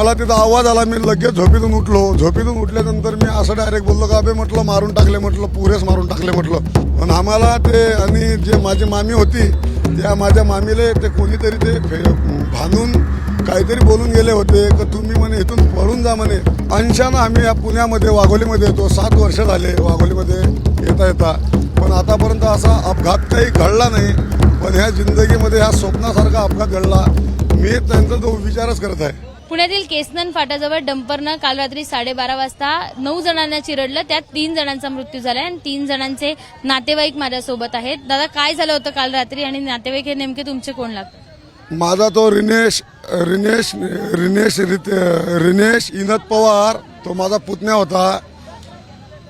मला तिथं आवाज आला मी लगेच झोपेतून उठलो. झोपेतून उठल्यानंतर मी असं डायरेक्ट बोललो का अबे म्हटलं मारून टाकले म्हटलं पुरेस मारून टाकले म्हटलं. पण आम्हाला ते आणि जे माझी मामी होती त्या माझ्या मामीले ते कोणीतरी ते फे भांडून काहीतरी बोलून गेले होते का तुम्ही म्हणे इथून पळून जा म्हणे. अंशानं आम्ही या पुण्यामध्ये वाघोलीमध्ये येतो. सात वर्ष झाले वाघोलीमध्ये येता येता. पण आतापर्यंत असा अपघात काही घडला नाही. पण ह्या जिंदगीमध्ये ह्या स्वप्नासारखा अपघात घडला. मी त्यांचा तो विचारच करत आहे. पुण्यातील केसनन फाटाजवळ डंपरनं काल रात्री साडेबारा वाजता नऊ जणांना चिरडलं. त्यात तीन जणांचा मृत्यू झालाय आणि तीन जणांचे नातेवाईक माझ्यासोबत आहेत. दादा काय झालं होतं काल रात्री आणि नातेवाईक हे नेमके तुमचे कोण लागतात माझा तो रिनेश रिनेश रिनेश रिनेश इनत पवार तो माझा पुतण्या होता.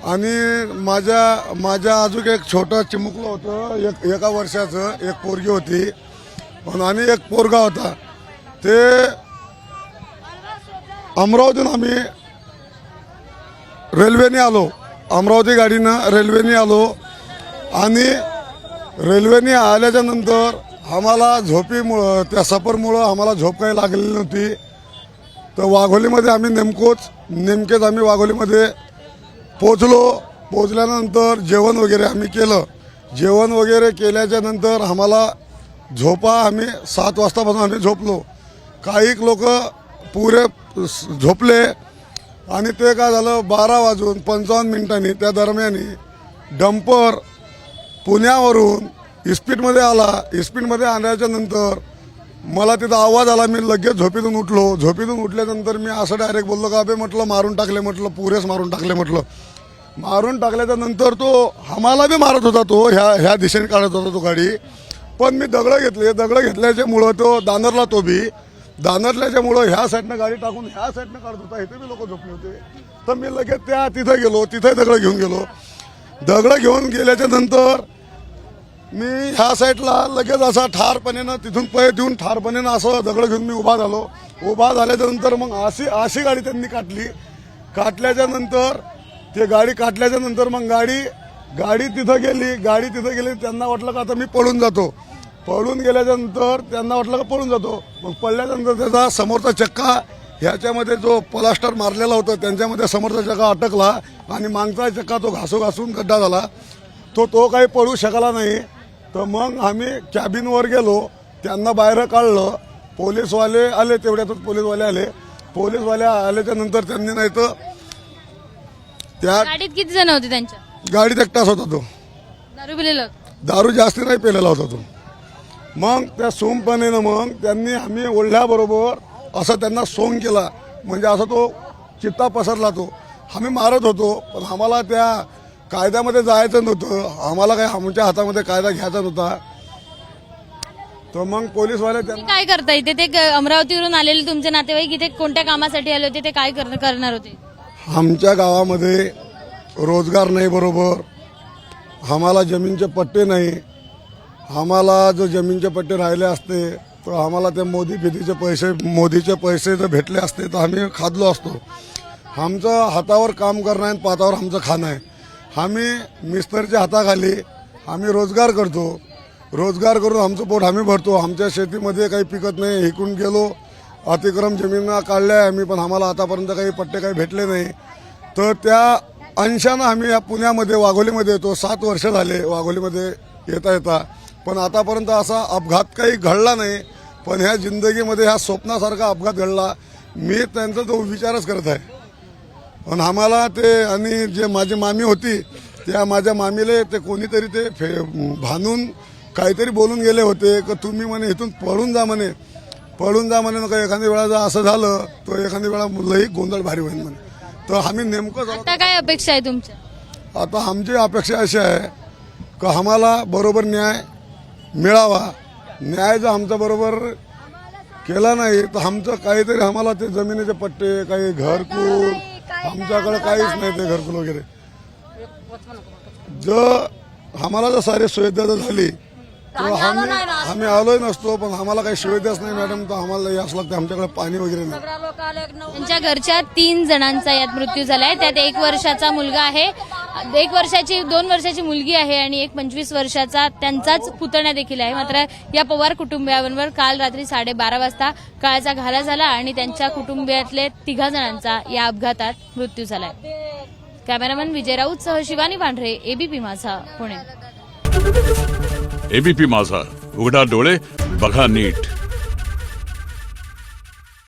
आणि माझ्या माझ्या अजून एक छोटं चिमुकलं होतं एक एका वर्षाचं एक पोरगी होती. आणि एक पोरगा होता. ते अमरावतीहून आम्ही रेल्वेने आलो. अमरावती गाडीनं रेल्वेने आलो. आणि रेल्वेने आल्याच्यानंतर आम्हाला झोपीमुळं त्या सफरमुळं आम्हाला झोप काही लागलेली नव्हती. तर वाघोलीमध्ये आम्ही नेमकोच नेमकेच आम्ही वाघोलीमध्ये पोचलो. पोचल्यानंतर जेवण वगैरे आम्ही केलं. जेवण वगैरे केल्याच्यानंतर आम्हाला झोपा आम्ही सात वाजतापासून आम्ही झोपलो. काही लोक पुरे स- झोपले आणि ते काय झालं बारा वाजून पंचावन्न मिनिटांनी त्या दरम्यानी डंपर पुण्यावरून इस्पीटमध्ये आला. इस्पीटमध्ये आणल्याच्या नंतर मला तिथं आवाज आला मी लगेच झोपेतून उठलो. झोपेतून उठल्यानंतर मी असं डायरेक्ट बोललो का अबे म्हटलं मारून टाकले म्हटलं पुरेच मारून टाकले म्हटलं. मारून टाकल्याच्या नंतर तो आम्हाला बी मारत होता तो ह्या ह्या दिशेने काढत होता तो गाडी. पण मी दगडं घेतले. दगडं घेतल्याच्यामुळं तो दानरला तो बी दानरल्याच्यामुळं ह्या साईडनं गाडी टाकून ह्या साईडनं काढत होता इथे बी लोक झोपले होते. तर मी लगेच त्या तिथं गेलो तिथे दगडं घेऊन गेलो. दगडं घेऊन गेल्याच्यानंतर मी ह्या साईडला लगेच असा ठारपणेनं तिथून पै देऊन ठारपणेनं असं दगड घेऊन मी उभा झालो. उभा झाल्याच्यानंतर मग अशी अशी गाडी त्यांनी काटली काटल्याच्या नंतर ते गाडी काटल्याच्या नंतर मग गाडी गाडी तिथं गेली गाडी तिथं गेली त्यांना वाटलं का आता मी पळून जातो. पळून गेल्याच्यानंतर त्यांना वाटलं का पळून जातो. मग पडल्यानंतर त्याचा समोरचा चक्का ह्याच्यामध्ये जो प्लास्टर मारलेला होता त्यांच्यामध्ये समोरचा चक्का अटकला आणि मागचा चक्का तो घासू घासून गड्डा झाला. तो तो काही पळू शकला नाही. तर मग आम्ही कॅबिनवर गेलो. त्यांना बाहेर काढलं. पोलीसवाले आले तेवढ्यातच पोलीसवाले आले. पोलीसवाले आल्याच्यानंतर त्यांनी नाही तर त्या गाडीत किती जण होते त्यांच्या? गाडीत एकटाच होता तो. दारू पिलेलं? दारू जास्ती नाही पेलेला होता तो. मग त्या सोमपणेनं मग त्यांनी आम्ही ओढल्याबरोबर असं त्यांना सोंग केला. म्हणजे असा तो चित्ता पसरला तो. आम्ही मारत होतो पण आम्हाला त्या कायद्यामध्ये जायचं नव्हतं. आम्हाला काही आमच्या हातामध्ये कायदा घ्यायचा नव्हता. तर मग पोलीसवाले त्यांना काय करता इथे? ते ग- अमरावतीवरून आलेले तुमचे नातेवाईक इथे कोणत्या कामासाठी आले होते? ते काय कर- करणार होते? आमच्या गावामध्ये रोजगार नाही बरोबर. आम्हाला जमीनचे पट्टे नाही. आम्हाला जो जमीनचे पट्टे राहिले असते तर आम्हाला ते मोदी फितीचे पैसे मोदीचे पैसे जर भेटले असते तर आम्ही खादलो असतो. आमचं हातावर काम करणं आहे आणि पातावर आमचं खाणं आहे. आम्ही मिस्टरच्या हाताखाली आम्ही रोजगार करतो. रोजगार करून आमचं पोट आम्ही भरतो. आमच्या शेतीमध्ये काही पिकत नाही इकडून गेलो अतिक्रम जमिना काढल्या आहे आम्ही पण आम्हाला आतापर्यंत काही पट्टे काही भेटले नाही. तर त्या अंशानं आम्ही या पुण्यामध्ये वाघोलीमध्ये येतो. सात वर्ष झाले वाघोलीमध्ये येता येता. पण आतापर्यंत असा अपघात काही घडला नाही. पण ह्या जिंदगीमध्ये ह्या स्वप्नासारखा अपघात घडला. मी त्यांचा तो विचारच करत आहे. पण आम्हाला ते आणि जे माझी मामी होती त्या माझ्या मामीले ते कोणीतरी ते फे भांडून काहीतरी बोलून गेले होते का तुम्ही म्हणे इथून पळून जा म्हणे. पळून जा म्हणे नका एखाद्या वेळा जर असं झालं तर एखाद्या वेळा लई गोंधळ भारी होईल म्हणे. तर आम्ही नेमकं आता काय अपेक्षा आहे तुमच्या? आता आमची अपेक्षा अशी आहे का आम्हाला बरोबर न्याय मिळावा. न्याय जर आमचा बरोबर केला नाही तर आमचं काहीतरी आम्हाला ते जमिनीचे पट्टे काही घरकुल आमच्याकडे काहीच नाही ते घरकुल वगैरे. जर आम्हाला जर सारी सुविधा जर झाली तर आम्ही आम्ही आलोय नसतो पण आम्हाला काही सुविधाच नाही मॅडम तर आम्हाला याच लागतं आमच्याकडे पाणी वगैरे नाही. त्यांच्या घरच्या तीन जणांचा यात मृत्यू झालाय. त्यात एक वर्षाचा मुलगा आहे. एक वर्षाची दोन वर्षाची मुलगी आहे आणि एक पंचवीस वर्षाचा त्यांचाच पुतण्या देखील आहे. मात्र या पवार कुटुंबियांवर काल रात्री साडेबारा वाजता काळाचा घाला झाला आणि त्यांच्या कुटुंबियातले तिघा जणांचा या अपघातात मृत्यू झालाय. कॅमेरामन विजय राऊत सह शिवानी पांढरे एबीपी माझा पुणे. एबीपी माझा. उघडा डोळे बघा नीट.